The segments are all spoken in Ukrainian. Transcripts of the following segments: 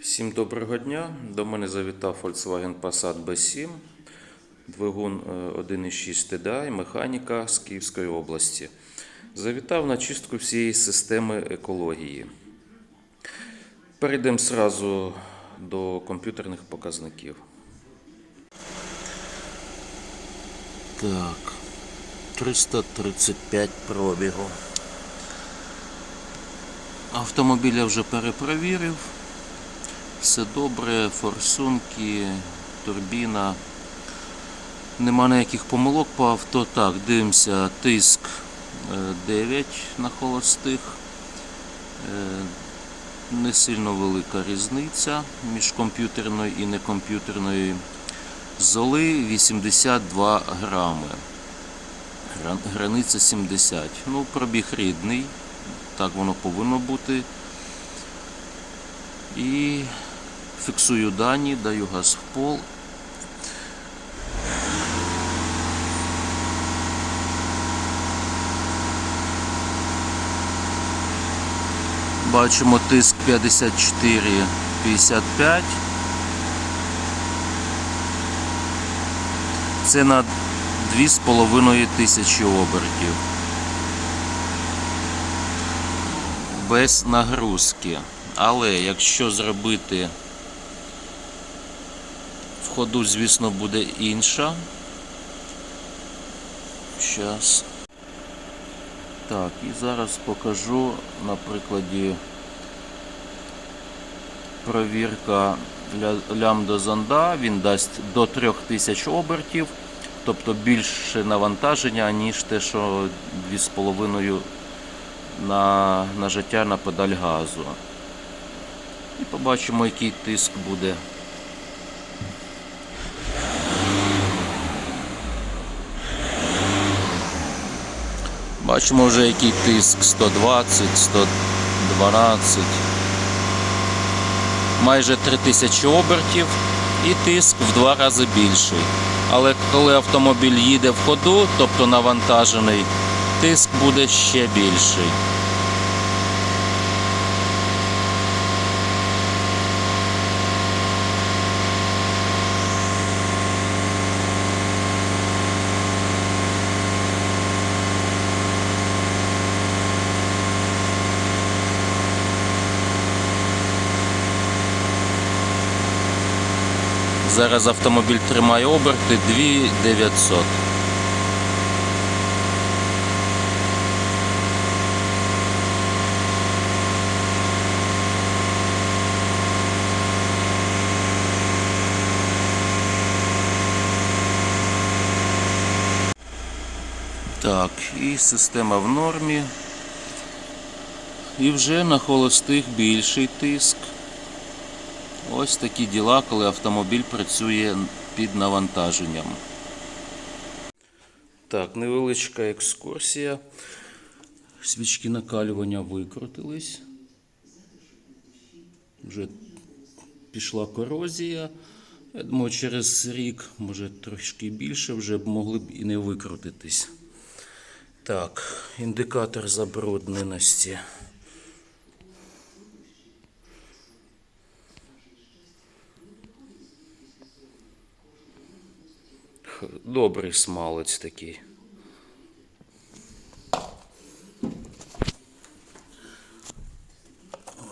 Всім доброго дня. До мене завітав Volkswagen Passat B7, двигун е, 1.6 TDI, механіка з Київської області. Завітав на чистку всієї системи екології. Перейдемо сразу до комп'ютерних показників. Так, 335 пробігу. Автомобіль я вже перепровірив. Все добре, форсунки, турбіна. Нема ніяких помилок по авто. Так, дивимося, тиск е, 9 на холостих. Е, Не сильно велика різниця між комп'ютерною і некомп'ютерною. Золи 82 грами. Границя 70. Ну, пробіг рідний. Так воно повинно бути. І фіксую дані, даю газ в пол. Бачимо тиск 54-55. Це на 2,5 тисячі обертів. Без нагрузки. Але якщо зробити ходу, звісно, буде інша. Щас. Так, і зараз покажу на прикладі провірка ля- лямбда зонда. Він дасть до 3000 обертів, тобто більше навантаження, ніж те, що 2,5 на нажиття на педаль газу. І побачимо, який тиск буде. Бачимо вже який тиск 120, 112, майже 3000 обертів і тиск в два рази більший. Але коли автомобіль їде в ходу, тобто навантажений, тиск буде ще більший. Зараз автомобіль тримає оберти 2900. Так, і система в нормі. І вже на холостих більший тиск. Ось такі діла, коли автомобіль працює під навантаженням. Так, невеличка екскурсія. Свічки накалювання викрутились. Вже пішла корозія. Я думаю, через рік, може трошки більше, вже б могли б і не викрутитись. Так, індикатор забрудненості. Добрий смалець такий.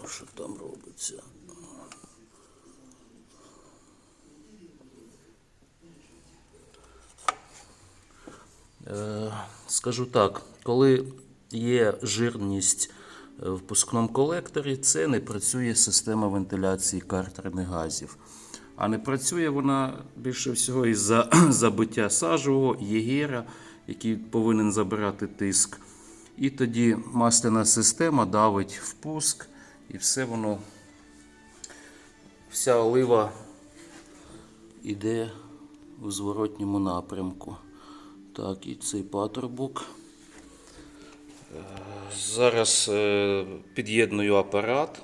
Що там робиться? Е, Скажу так, коли є жирність в пускному колекторі, це не працює система вентиляції картерних газів. А не працює вона більше всього із-за забиття сажового єгера, який повинен забирати тиск. І тоді масляна система давить впуск, і все воно, вся олива йде у зворотньому напрямку. Так, і цей патрубок. Зараз е, під'єдную апарат.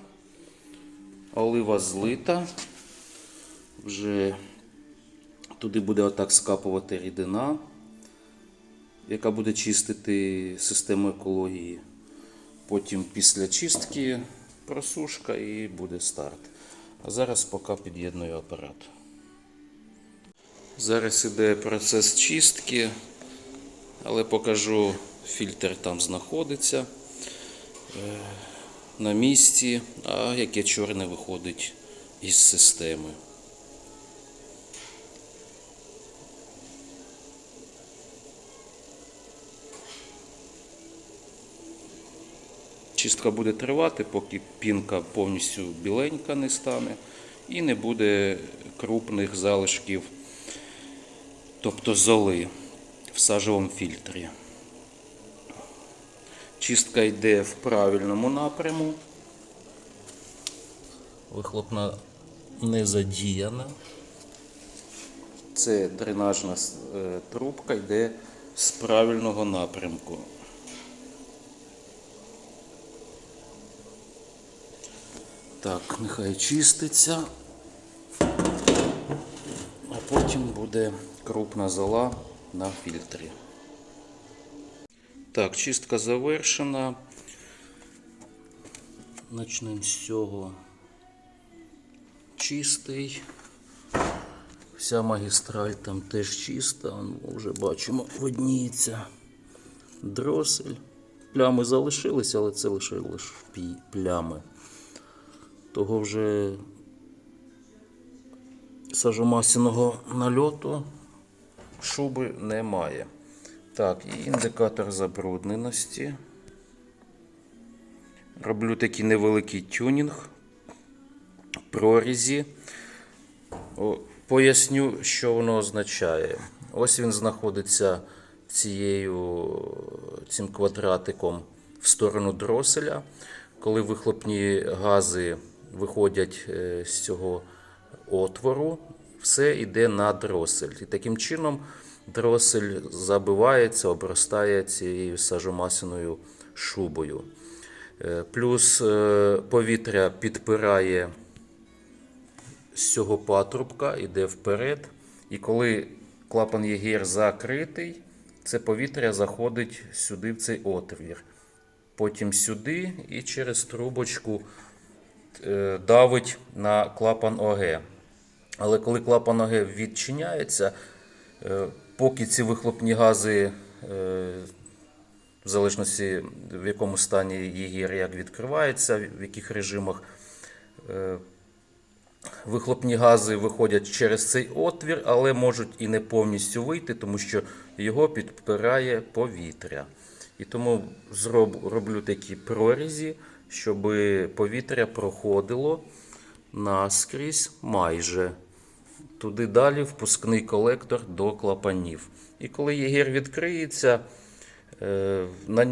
Олива злита. Вже туди буде отак скапувати рідина, яка буде чистити систему екології. Потім після чистки просушка і буде старт. А зараз поки під'єдную апарат. Зараз іде процес чистки, але покажу, фільтр там знаходиться е, на місці, а яке чорне виходить із системи. Чистка буде тривати, поки пінка повністю біленька не стане і не буде крупних залишків, тобто золи в сажовому фільтрі. Чистка йде в правильному напряму. Вихлопна не задіяна. Це дренажна е, трубка йде з правильного напрямку. Так, нехай чиститься. А потім буде крупна зола на фільтрі. Так, чистка завершена. Начнемо з цього. Чистий. Вся магістраль там теж чиста, Вон, вже бачимо, видніється дросель. Плями залишилися, але це лише лише плями. Того вже сажомасяного нальоту шуби немає. Так, і індикатор забрудненості. Роблю такий невеликий тюнінг прорізі. Поясню, що воно означає. Ось він знаходиться цією, цим квадратиком в сторону дроселя. Коли вихлопні гази виходять е, з цього отвору, все йде на дросель. І таким чином дросель забивається, обростає цією сажомасяною шубою. Е, Плюс е, повітря підпирає з цього патрубка, йде вперед. І коли клапан ЄГР закритий, це повітря заходить сюди в цей отвір. Потім сюди і через трубочку давить на клапан ОГ. Але коли клапан ОГ відчиняється, е, поки ці вихлопні гази, е, в залежності в якому стані ЄГР як відкривається, в яких режимах, е, вихлопні гази виходять через цей отвір, але можуть і не повністю вийти, тому що його підпирає повітря. І тому роблю такі прорізі, щоб повітря проходило наскрізь майже. Туди далі впускний колектор до клапанів. І коли єгір відкриється, е,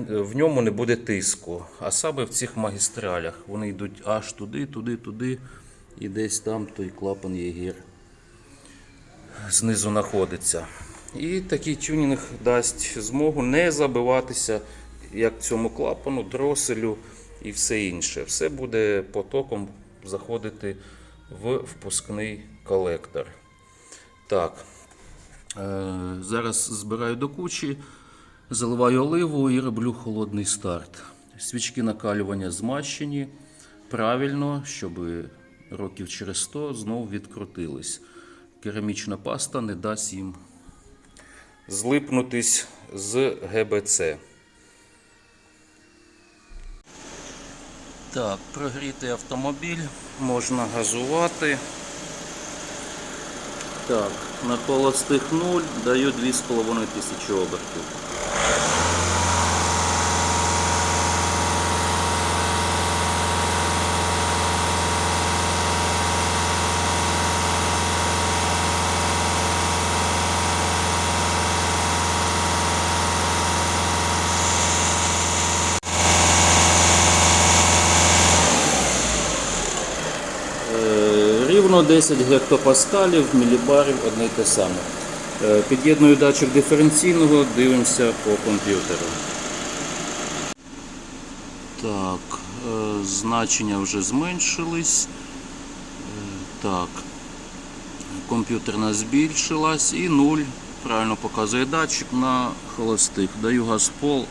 в ньому не буде тиску. А саме в цих магістралях. Вони йдуть аж туди, туди, туди. І десь там той клапан єгір знизу знаходиться. І такий тюнінг дасть змогу не забиватися як цьому клапану, дроселю і все інше. Все буде потоком заходити в впускний колектор. Так. Е, зараз збираю до кучі, заливаю оливу і роблю холодний старт. Свічки накалювання змащені правильно, щоб років через 100 знову відкрутились. Керамічна паста не дасть їм злипнутись з ГБЦ. Так, прогрітий автомобіль, можна газувати. Так, на холостих 0 даю 2,5 тисячі обертів. Рівно 10 гектопаскалів, мілібарів одне й те саме. Е, Під'єдную датчик диференційного, дивимося по комп'ютеру. Так, е, значення вже зменшились. Е, Так. Комп'ютерна збільшилась і 0. Правильно показує датчик на холостих. Даю газ в пол.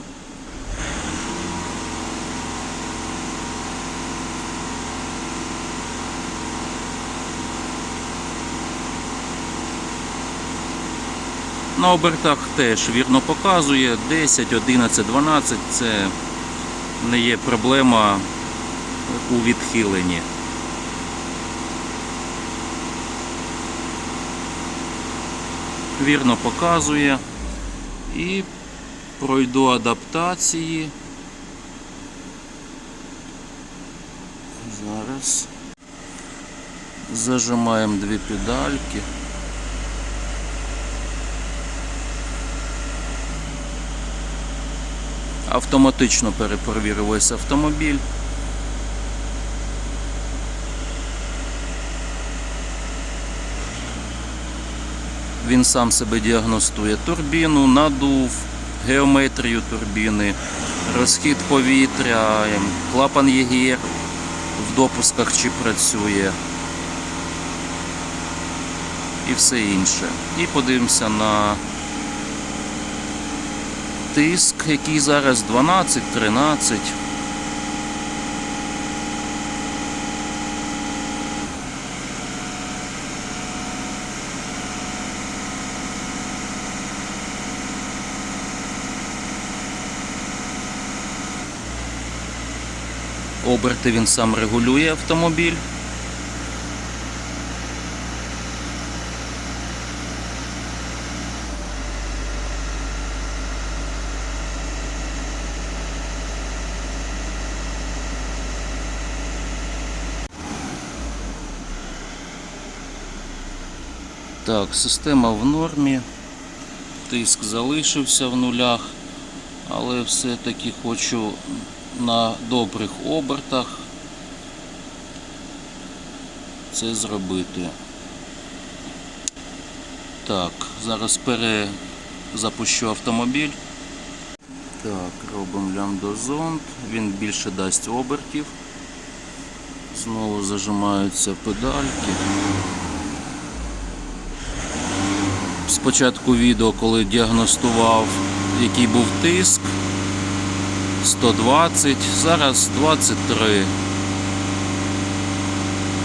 На обертах теж вірно показує 10, 11, 12 це не є проблема у відхиленні. Вірно показує і пройду адаптації. Зараз зажимаємо дві педальки. Автоматично перепровірив весь автомобіль. Він сам себе діагностує турбіну, надув, геометрію турбіни, розхід повітря, ем, клапан ЄГР в допусках чи працює і все інше. І подивимося на тиск, який зараз 12-13. Оберти він сам регулює автомобіль. Так, система в нормі. Тиск залишився в нулях, але все-таки хочу на добрих обертах це зробити. Так, зараз перезапущу автомобіль. Так, робимо лямбдозонд. Він більше дасть обертів. Знову зажимаються педальки. Спочатку відео, коли діагностував, який був тиск. 120, зараз 23.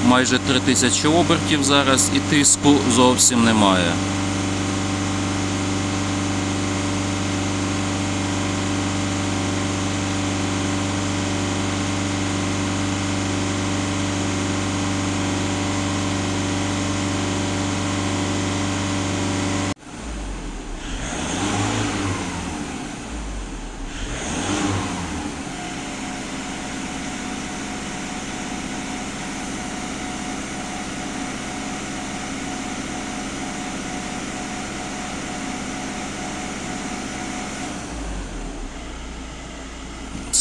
Майже 3000 обертів зараз і тиску зовсім немає.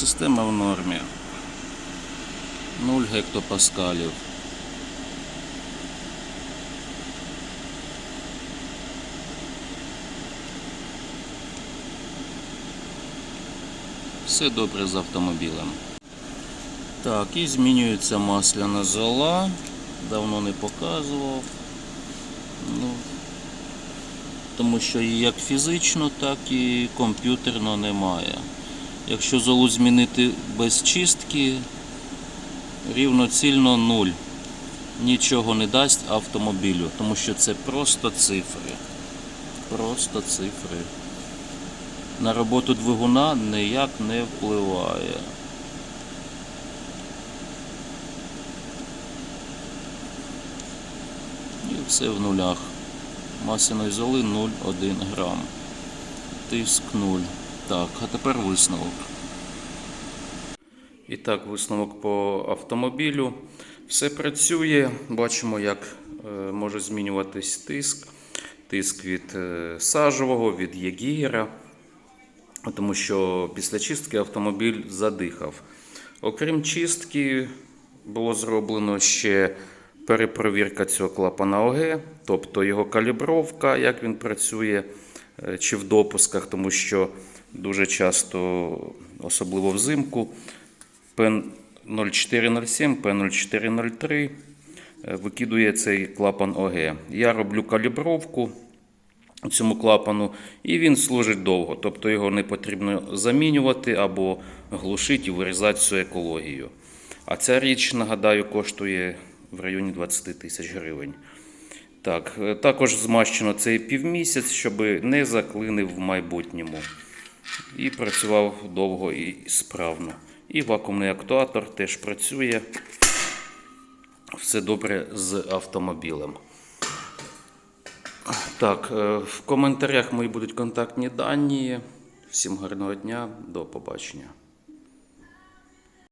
Система в нормі. 0 гектопаскалів. Все добре з автомобілем. Так, і змінюється масляна зола. Давно не показував. Ну, тому що як фізично, так і комп'ютерно немає. Якщо золу змінити без чистки, рівноцільно нуль. Нічого не дасть автомобілю, тому що це просто цифри. Просто цифри. На роботу двигуна ніяк не впливає. І все в нулях. Масляної золи 0,1 грам. Тиск 0. Так, а тепер висновок. І так, висновок по автомобілю. Все працює. Бачимо, як е, може змінюватись тиск. Тиск від е, сажового, від єгіра. Тому що після чистки автомобіль задихав. Окрім чистки, було зроблено ще перепровірка цього клапана ОГ, тобто його калібровка, як він працює, е, чи в допусках, тому що дуже часто, особливо взимку, П 0407, П 0403 е, викидує цей клапан ОГ. Я роблю калібровку цьому клапану, і він служить довго. Тобто його не потрібно замінювати або глушити і вирізати всю екологію. А ця річ, нагадаю, коштує в районі 20 тисяч гривень. Так, е, також змащено цей півмісяць, щоб не заклинив в майбутньому. І працював довго і справно. І вакуумний актуатор теж працює. Все добре з автомобілем. Так, е, в коментарях мої будуть контактні дані. Всім гарного дня, до побачення.